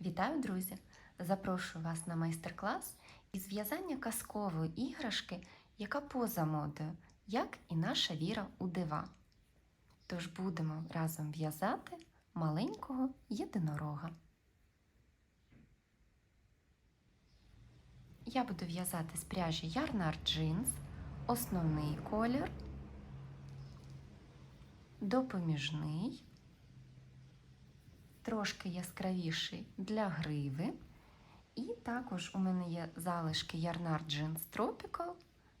Вітаю, друзі! Запрошую вас на майстер-клас із в'язання казкової іграшки, яка поза модою, як і наша віра у дива. Тож будемо разом в'язати маленького єдинорога. Я буду в'язати з пряжі Ярнар Джинс, основний колір, допоміжний трошки яскравіший для гриви. І також у мене є залишки Ярнар Jeans Tropical,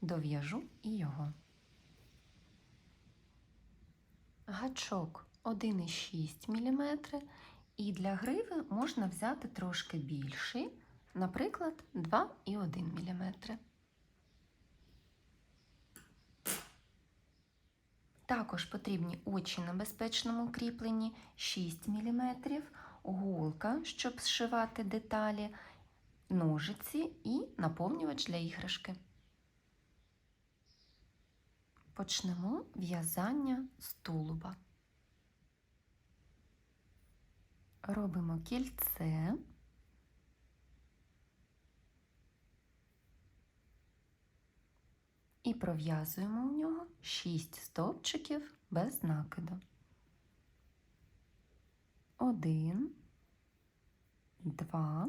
дов'яжу і його. Гачок 1,6 мм, і для гриви можна взяти трошки більший, наприклад, 2,1 мм. Також потрібні очі на безпечному кріпленні 6 мм, голка, щоб зшивати деталі, ножиці і наповнювач для іграшки. Почнемо в'язання з тулуба. Робимо кільце. І пров'язуємо у нього 6 стовпчиків без накиду. Один, два,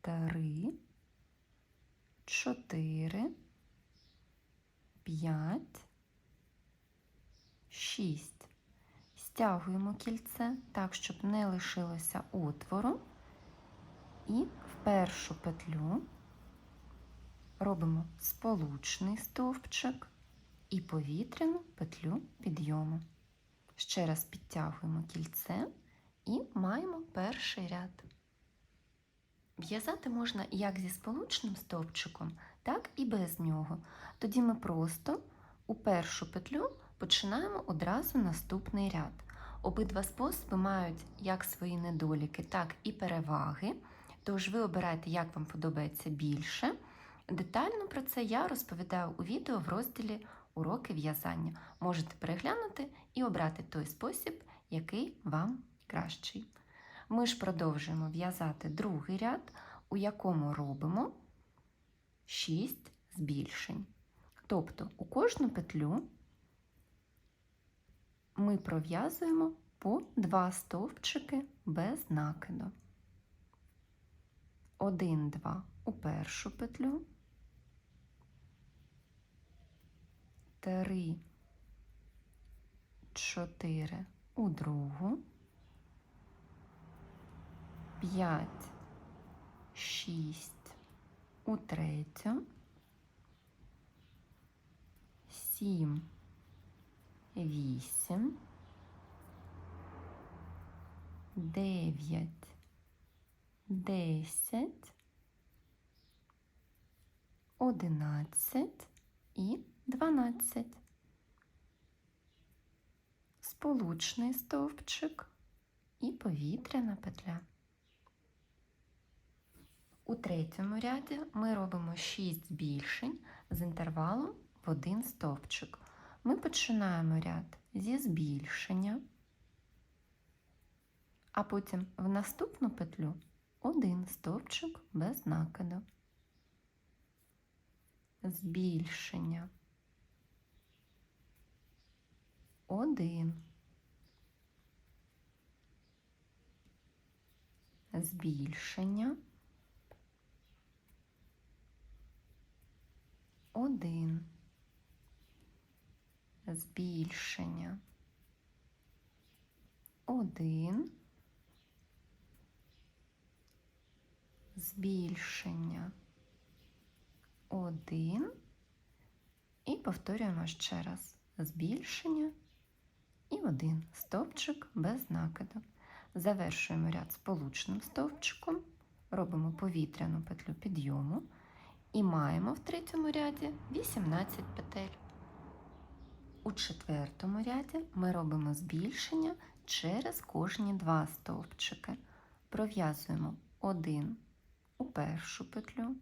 три, чотири, п'ять, шість. Стягуємо кільце так, щоб не лишилося отвору, і в першу петлю робимо сполучний стовпчик і повітряну петлю підйому. Ще раз підтягуємо кільце і маємо перший ряд. В'язати можна як зі сполучним стовпчиком, так і без нього. Тоді ми просто у першу петлю починаємо одразу наступний ряд. Обидва способи мають як свої недоліки, так і переваги. Тож ви обирайте, як вам подобається більше. Детально про це я розповідаю у відео в розділі Уроки в'язання. Можете переглянути і обрати той спосіб, який вам кращий. Ми ж продовжуємо в'язати другий ряд, у якому робимо 6 збільшень. Тобто у кожну петлю ми пров'язуємо по 2 стовпчики без накиду. 1-2 у першу петлю. Три, чотири у другу, п'ять, шість у третю, сім, вісім, дев'ять, десять, одинадцять і 12. Сполучний стовпчик і повітряна петля. У третьому ряді ми робимо 6 збільшень з інтервалом в один стовпчик. Ми починаємо ряд зі збільшення, а потім в наступну петлю один стовпчик без накиду. Збільшення. Один. Збільшення. Один. Збільшення. Один. Збільшення. Один. І повторюємо ще раз. Збільшення і один стовпчик без накиду. Завершуємо ряд сполучним стовпчиком, робимо повітряну петлю підйому і маємо в третьому ряді 18 петель. У четвертому ряді ми робимо збільшення через кожні два стовпчики. Пров'язуємо один у першу петлю,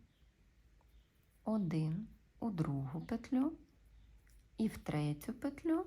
один у другу петлю і в третю петлю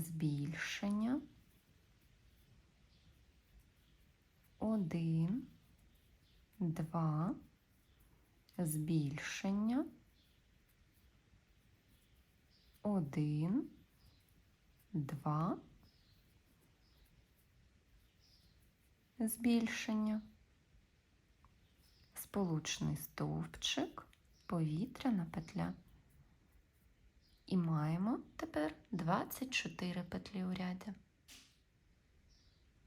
збільшення, один, два, збільшення, один, два, збільшення, сполучний стовпчик, повітряна петля. І маємо тепер 24 петлі у ряді.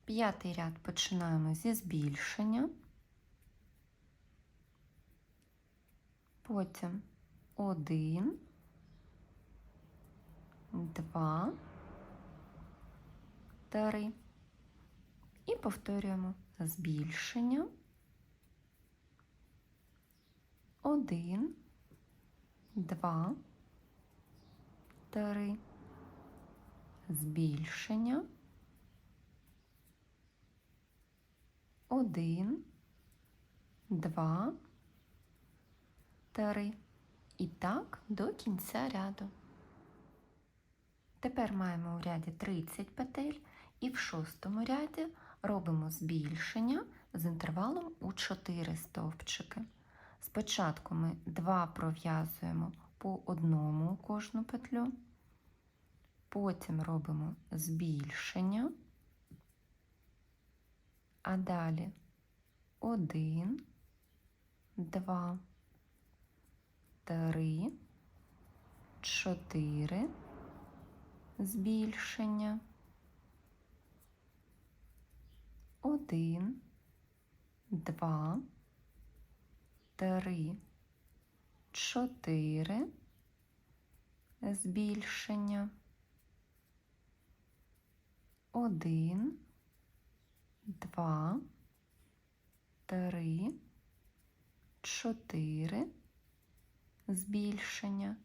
П'ятий ряд починаємо зі збільшення, потім 1, 2, 3 і повторюємо збільшення. 1, 2, 3 літери, збільшення. Один, два, три. І так до кінця ряду. Тепер маємо у ряді 30 петель і в шостому ряді робимо збільшення з інтервалом у 4 стовпчики. Спочатку ми 2 пров'язуємо по одному кожну петлю, потім робимо збільшення, а далі 1, 2, 3, 4, збільшення. Один, два, три, чотири, збільшення. Один, два, три, чотири, збільшення.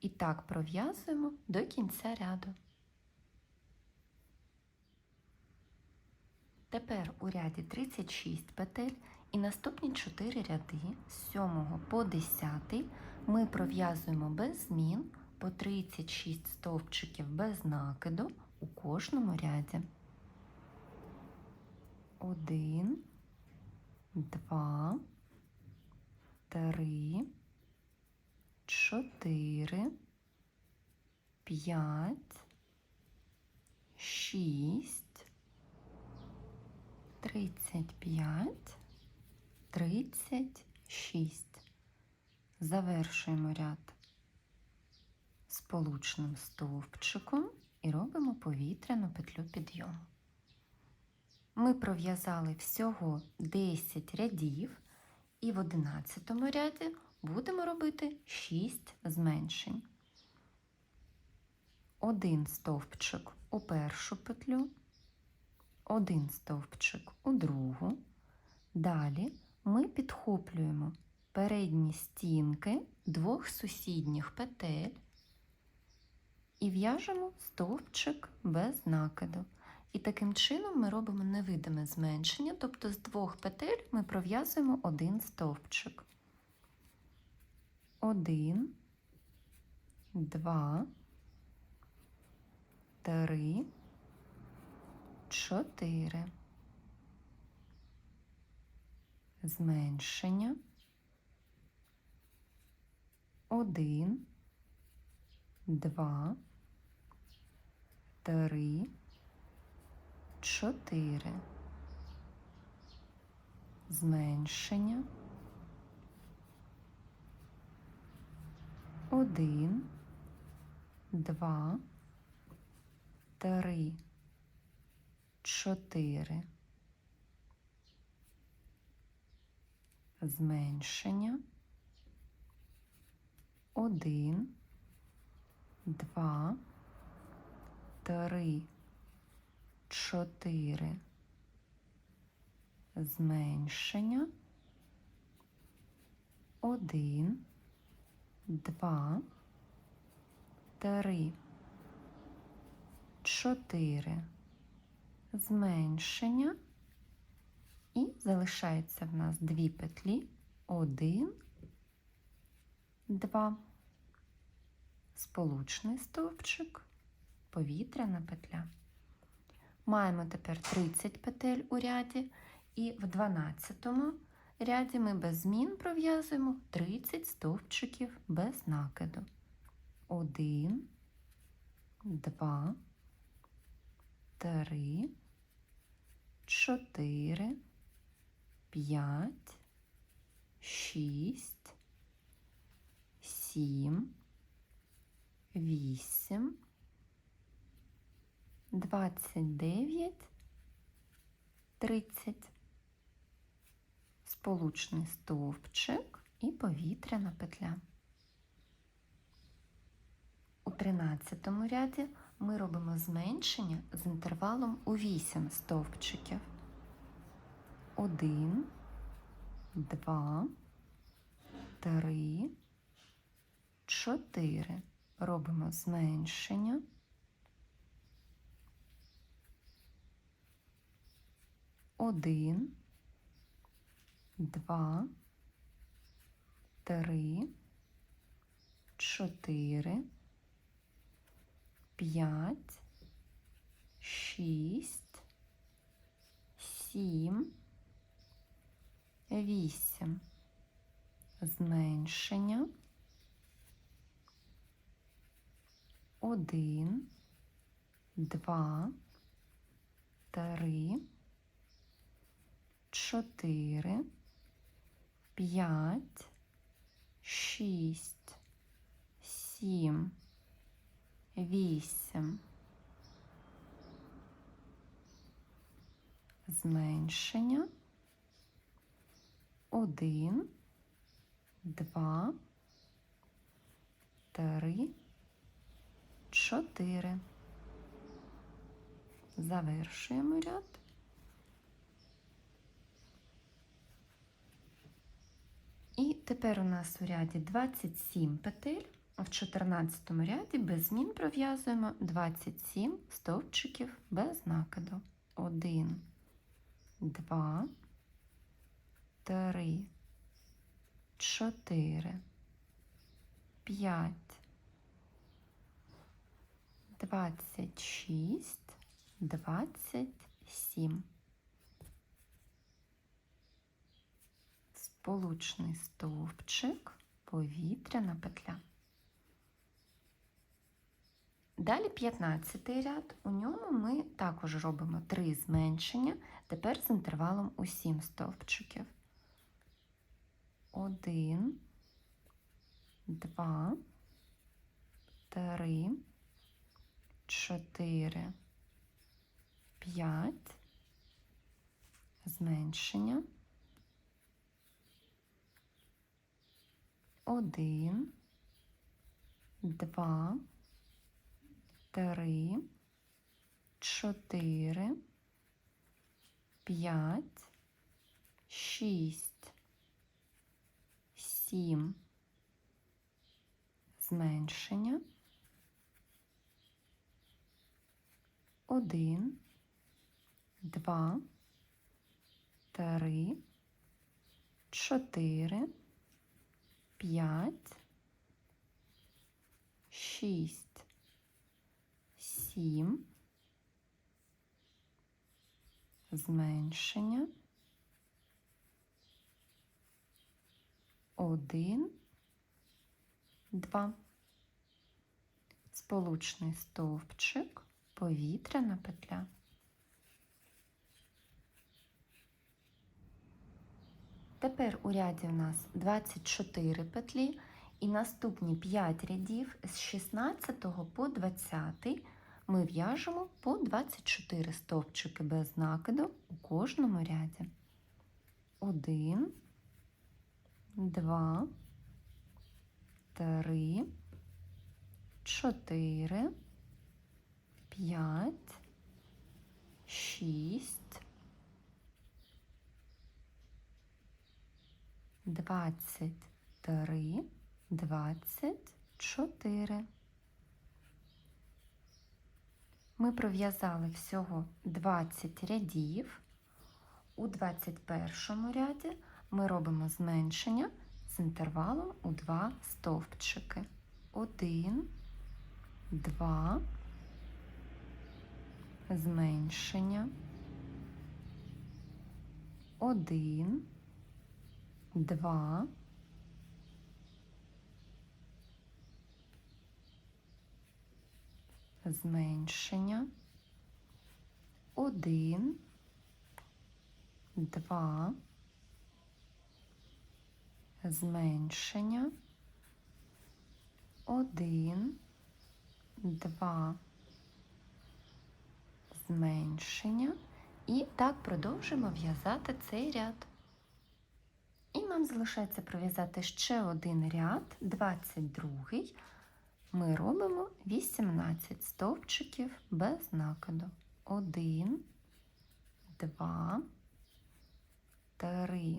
І так пров'язуємо до кінця ряду. Тепер у ряді 36 петель і наступні 4 ряди з 7 по 10 ми пров'язуємо без змін по 36 стовпчиків без накиду у кожному ряді. 1, 2, 3, 4, 5, 6, 35, 36. Завершуємо ряд сполучним стовпчиком і робимо повітряну петлю підйому. Ми пров'язали всього 10 рядів, і в 11 ряді будемо робити 6 зменшень. Один стовпчик у першу петлю один стовпчик у другу. Далі ми підхоплюємо передні стінки двох сусідніх петель і в'яжемо стовпчик без накиду. І таким чином ми робимо невидиме зменшення, тобто з двох петель ми пров'язуємо один стовпчик. Один, два, три чотири. Зменшення. Один, два, три, чотири. Зменшення. Один, два, три чотири. Зменшення. Один, два, три, чотири. зменшення. Один, два, три, чотири, зменшення. Залишається в нас дві петлі. Один, два, сполучний стовпчик, повітряна петля. Маємо тепер 30 петель у ряді, і в 12 ряді ми без змін пров'язуємо 30 стовпчиків без накиду. 1, 2, 3, 4, 5, 6, 7, 8, 29, 30. Сполучний стовпчик і повітряна петля. У 13 ряді ми робимо зменшення з інтервалом у 8 стовпчиків. 1, 2, 3, 4. Робимо зменшення. Один, два, три, чотири, п'ять, шість, сім, вісім. Зменшення. Один, два, три, чотири, п'ять, шість, сім, вісім. Зменшення. Один, два, три, чотири. Завершуємо ряд. І тепер у нас у ряді 27 петель, в 14 ряді без змін пров'язуємо 27 стовпчиків без накиду. 1, 2, 3, 4, 5, 26, 27. Сполучний стовпчик, повітряна петля. Далі 15 ряд. У ньому ми також робимо 3 зменшення, тепер з інтервалом у 7 стовпчиків. 1, 2, 3, 4, 5, зменшення. Один, два, три, чотири, п'ять, шість, сім, зменшення. Один, два, три, чотири. П'ять, шість, сім, зменшення, один, два, сполучний стовпчик, повітряна петля. Тепер у ряді у нас 24 петлі і наступні 5 рядів з 16 по 20 ми в'яжемо по 24 стовпчики без накиду у кожному ряді. 1, 2, 3, 4, 5, 6, 23, 24. Ми пров'язали всього 20 рядів. У 21 ряді ми робимо зменшення з інтервалом у 2 стовпчики. 1, 2, зменшення. 1, 2, зменшення. 1, 2, зменшення. 1, 2, зменшення. І так продовжимо в'язати цей ряд. І нам залишається пров'язати ще один ряд, 22. Ми робимо 18 стовпчиків без накиду. 1, 2, 3,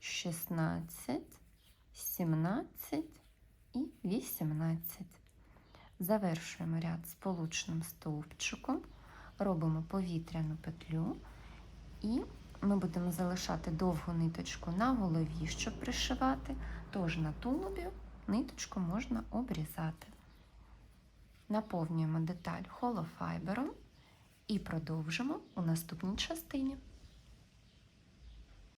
16, 17 і 18. Завершуємо ряд сполучним стовпчиком, робимо повітряну петлю і ми будемо залишати довгу ниточку на голові, щоб пришивати, тож на тулубі ниточку можна обрізати. Наповнюємо деталь холофайбером і продовжимо у наступній частині.